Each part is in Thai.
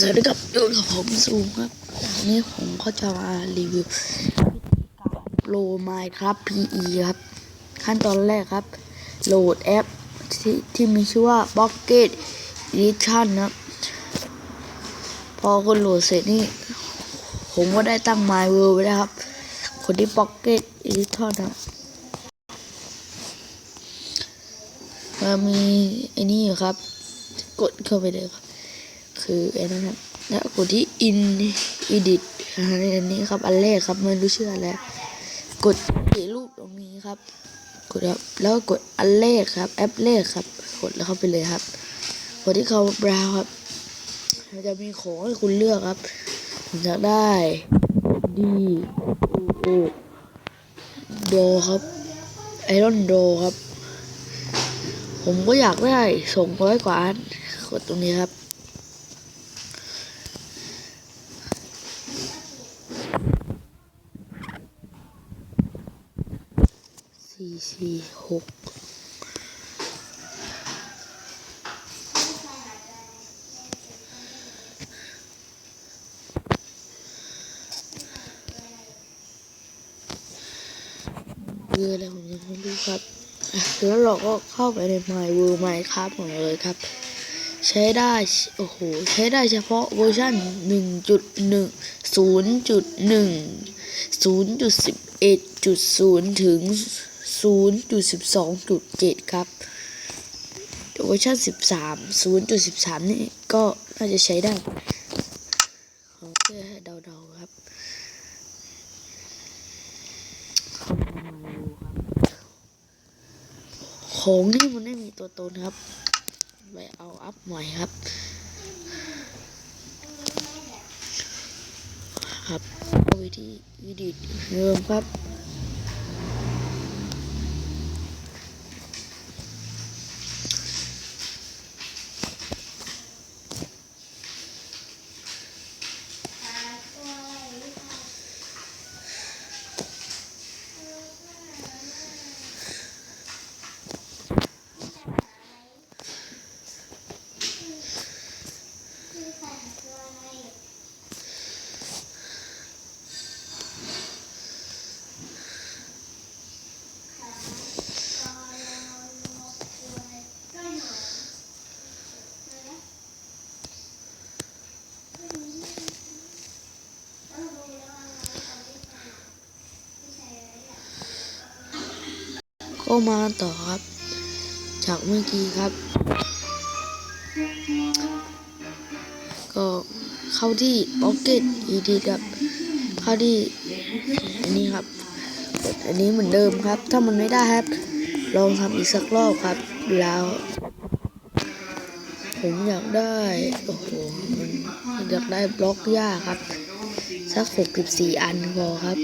สวัสดีครับอยู่กับผมซูมครับวันนี้ผมก็จะมารีวิววิธีการโหลด Minecraft PE ครับ ขั้นตอนแรกครับ โหลดแอปที่ที่มีชื่อว่า Pocket Edition นะพอคุณโหลดเสร็จนี่ ผมก็ได้ตั้ง My World ไว้แล้วครับ คนที่ Pocket Edition นะมันมีไอ้นี่อยู่ครับ กดเข้าไปเลยครับ คือไอ้นั่นครับแล้วกดที่ in edit อันนี้ครับ อันแรกครับไม่รู้ชื่ออะไรกดที่รูปตรงนี้ครับ กดครับแล้วกดอันแรกครับ แอปแรกครับ กดแล้วเข้าไปเลยครับกดที่เขาบราวครับมันจะมีของให้คุณเลือกครับผมอยากได้ D O O โดครับไอรอนโดครับ ผมก็อยากได้ส่งร้อยกว่าอันกดตรงนี้ครับ สี่สี่หกเรืออะไรผมยังไม่รู้ครับ แล้วเราก็เข้าไปใน My World Minecraft ของเราเลยครับ ใช้ได้ โอ้โห ใช้ได้เฉพาะเวอร์ชัน1.1 0.1 0.11 0.0 ถึง 0.12.7 ครับเวอร์ชัน13 0.13 นี่ก็น่าจะใช้ได้ขอแค่เดาๆครับของนี่มันไม่มีตัวตนครับไปเอาอัพใหม่ครับ ครับเอาวิธีวิดีเริ่มครับ ก็มาต่อครับ จากเมื่อกี้ครับ ก็เข้าที่ Pocket Edit ครับ เข้าที่อันนี้ครับกดอันนี้เหมือนเดิมครับ ถ้ามันไม่ได้ครับ ลองทำอีกสักรอบครับ แล้ว ผมอยากได้โอ้โหมันอยากได้บล็อกหญ้าครับ สักหกสิบสี่อันพอครับ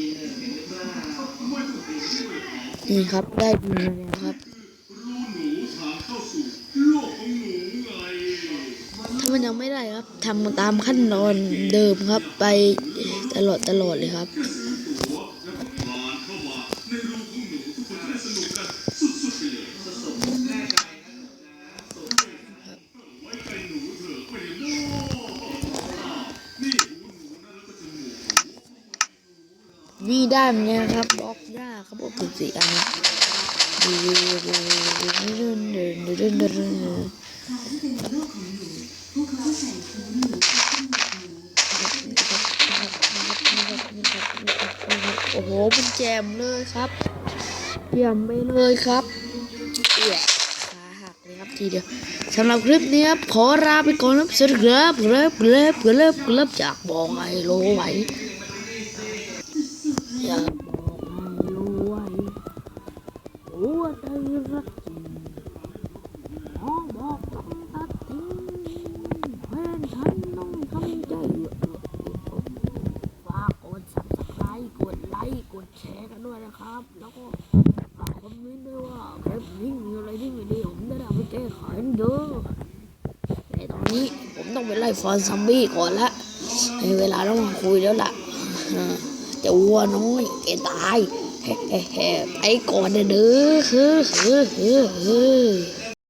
นี่ครับได้ดีมาแล้วครับถ้ามันยังไม่ได้ครับทำตามขั้นตอนเดิมครับ ไปตลอดตลอดเลยครับ ดีได้เนี่ยครับบล็อกยญ้าครับโอ้โหสีอันนี้เดินเดินเดินเดินเดินโอ้โหเป็นแจมเลยครับเยี่ยมไปเลยครับเอียขาหักเลยครับทีเดียวสำหรับคลิปนี้ครับขอลาไปก่อนครับสวัสดีครับครับครับครับจากบอไอโลไว อยากบอกให้รู้ไว้หัวใจรักจริงน้อบอกต้องตัดทิ้งแฟนฉันต้องทำใจฝากกด subscribe กดไลค์กดแชร์กันด้วยนะครับ แล้วก็ฝากคอมเมนต์ด้วยว่าคลิปนี้มีอะไรที่ไม่ดีผมจะได้ไปแก้ไขเด้อในตอนนี้ผมต้องไปไล่ฟอนซัมบี้ก่อนละในเวลาต้องมาคุยแล้วล่ะ อ่าแต่วัวน้อยแกตายแฮ่ๆๆไปก่อนเด้อเฮ้อเฮ้อเฮ้อ